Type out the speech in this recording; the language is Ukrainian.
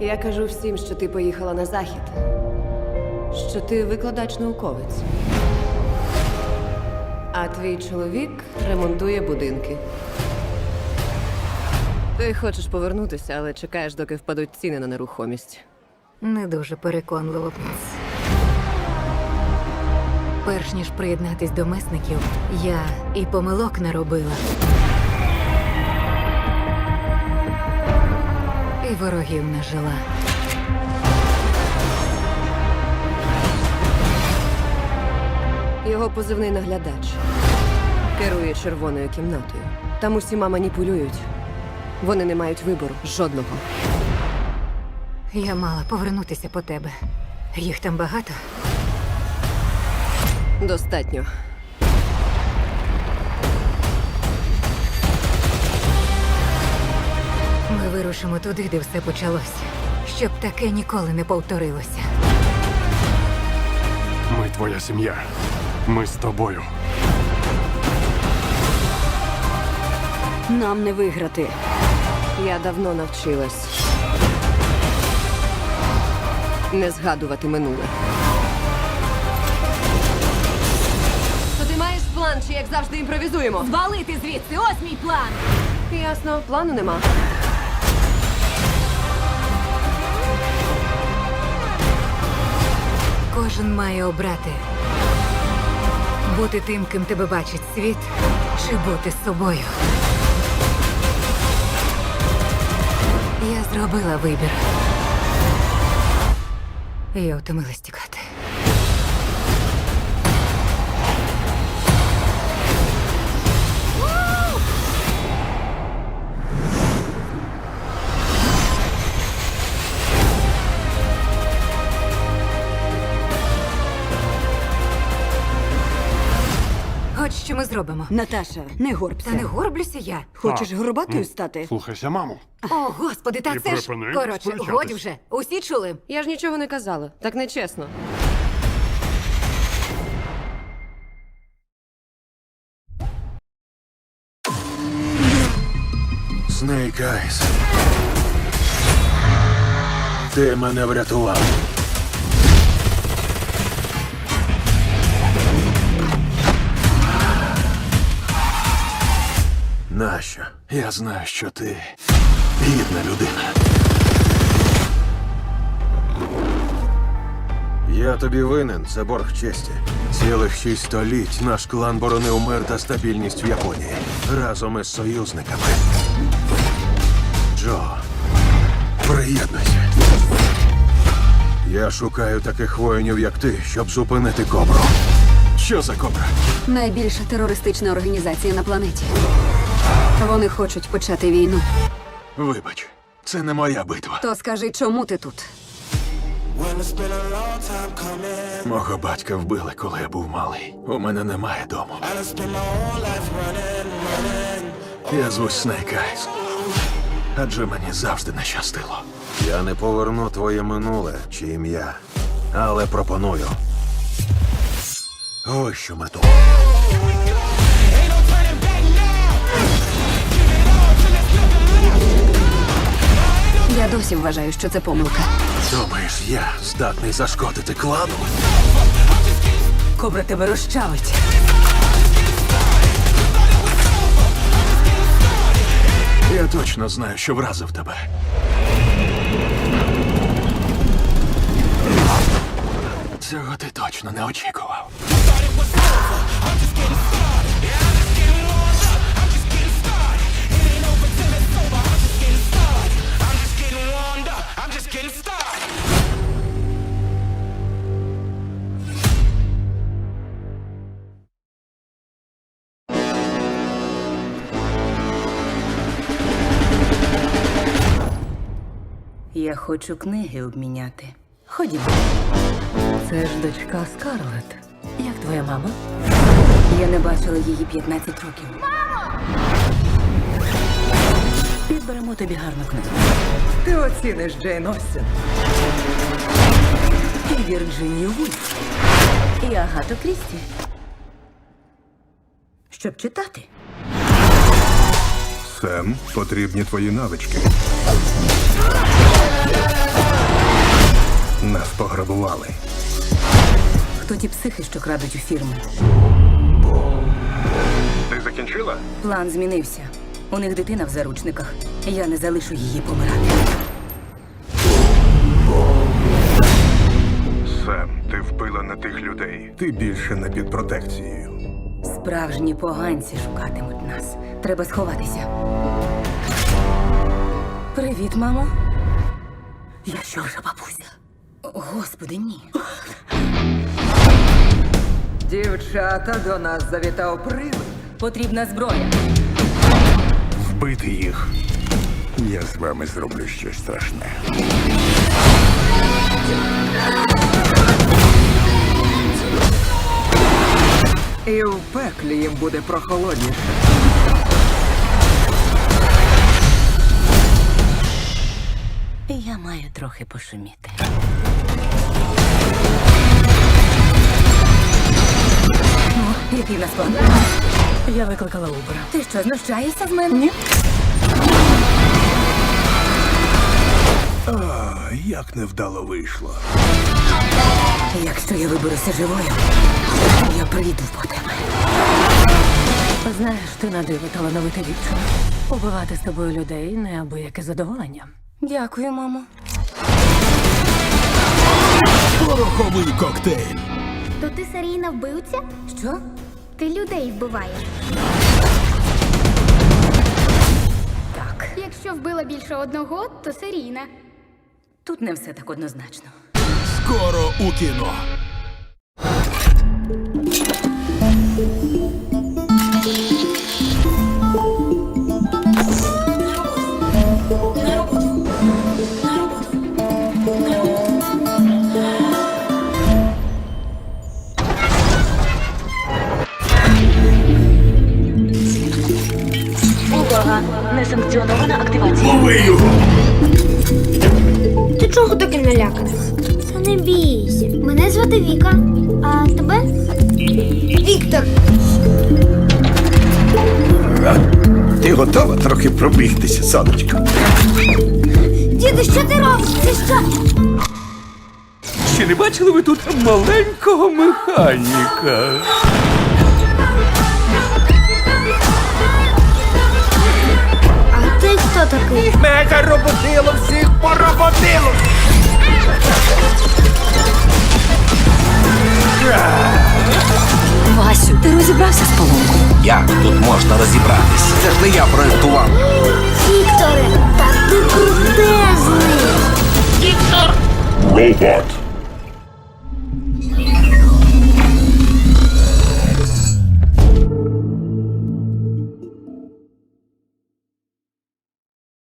Я кажу всім, що ти поїхала на захід. Що ти викладач-науковець. А твій чоловік ремонтує будинки. Ти хочеш повернутися, але чекаєш, доки впадуть ціни на нерухомість. Не дуже переконливо. Перш ніж приєднатись до месників, я і помилок не робила. Ворогів не жила. Його позивний наглядач керує червоною кімнатою. Там усіма маніпулюють. Вони не мають вибору жодного. Я мала повернутися по тебе. Їх там багато. Достатньо. Ми вирушимо туди, де все почалося. Щоб таке ніколи не повторилося. Ми твоя сім'я. Ми з тобою. Нам не виграти. Я давно навчилась. Не згадувати минуле. То ти маєш план, чи як завжди імпровізуємо? Звалити звідси! Ось мій план! Ясно, плану нема. Кожен має обрати. Бути тим, ким тебе бачить світ, чи бути собою. Я зробила вибір. Я втомилась тікати. Ми зробимо. Наташа, не горбся. Та не горблюся я. Хочеш горбатою стати? Слухайся, маму. О, господи, та І це ж припини коротше, сперечатись. годі вже. Усі чули. Я ж нічого не казала. Так нечесно. Снейк Айс. Ти мене врятував. Нащо? Я знаю, що ти гідна людина. Я тобі винен, це борг честі. Цілих шість століть наш клан боронив мир та стабільність в Японії разом із союзниками. Джо, приєднуйся. Я шукаю таких воїнів, як ти, щоб зупинити кобру. Що за кобра? Найбільша терористична організація на планеті. Вони хочуть почати війну. Вибач, це не моя битва. То скажи, чому ти тут? Мого батька вбили, коли я був малий. У мене немає дому. Я звусь Снейк Айс. Адже мені завжди не щастило. Я не поверну твоє минуле чи ім'я, але пропоную. Ось що мету. Я досі вважаю, що це помилка. Думаєш, я здатний зашкодити клану? Кобра тебе розчавить. Я точно знаю, що вразив тебе. Цього ти точно не очікував. Я хочу книги обміняти. Ходімо. Це ж дочка Скарлет. Як твоя мама? Я не бачила її 15 років. Мамо! Підберемо тобі гарну книгу. Ти оціниш Джейн Остін. І Вірджинію Вульф. І Агату Крісті. Щоб читати. Сем, потрібні твої навички. Пограбували. Хто ті психи, що крадуть у фірми? Ти закінчила? План змінився. У них дитина в заручниках. Я не залишу її помирати. Сем, ти впила на тих людей. Ти більше не під протекцією. Справжні поганці шукатимуть нас. Треба сховатися. Привіт, мамо. Я що вже бабуся? Господи, ні. Дівчата до нас завітав привид. Потрібна зброя. Вбити їх. Я з вами зроблю щось страшне. І в пеклі їм буде прохолодніше. Я маю трохи пошуміти. Який в нас план? Я викликала Убера. Ти що, знущаєшся з мене? Ні. Як невдало вийшло. Якщо я виберуся живою, я прийду по тебе. Знаєш, ти на диво талановита дівчина. Убивати з тобою людей неабияке задоволення. Дякую, мамо. Пороховий коктейль. То ти серійна вбивця? Що? Ти людей вбиваєш. Так. Якщо вбила більше одного, то серійна. Тут не все так однозначно. Скоро у кіно. Несанкціонована активація. Лови його! Ти чого таки наляканий? Та не бійся. Мене звати Віка. А тебе? Віктор. Ти готова трохи пробігтися, сонечко? Діду, що ти робиш? Це що? Чи не бачили ви тут маленького механіка? Хто такий? Мега роботило всіх поработило! Васю, ти розібрався з поломкою? Як тут можна розібратись? Це ж не я проєктував. Вікторе, та ти крутезний. Робот.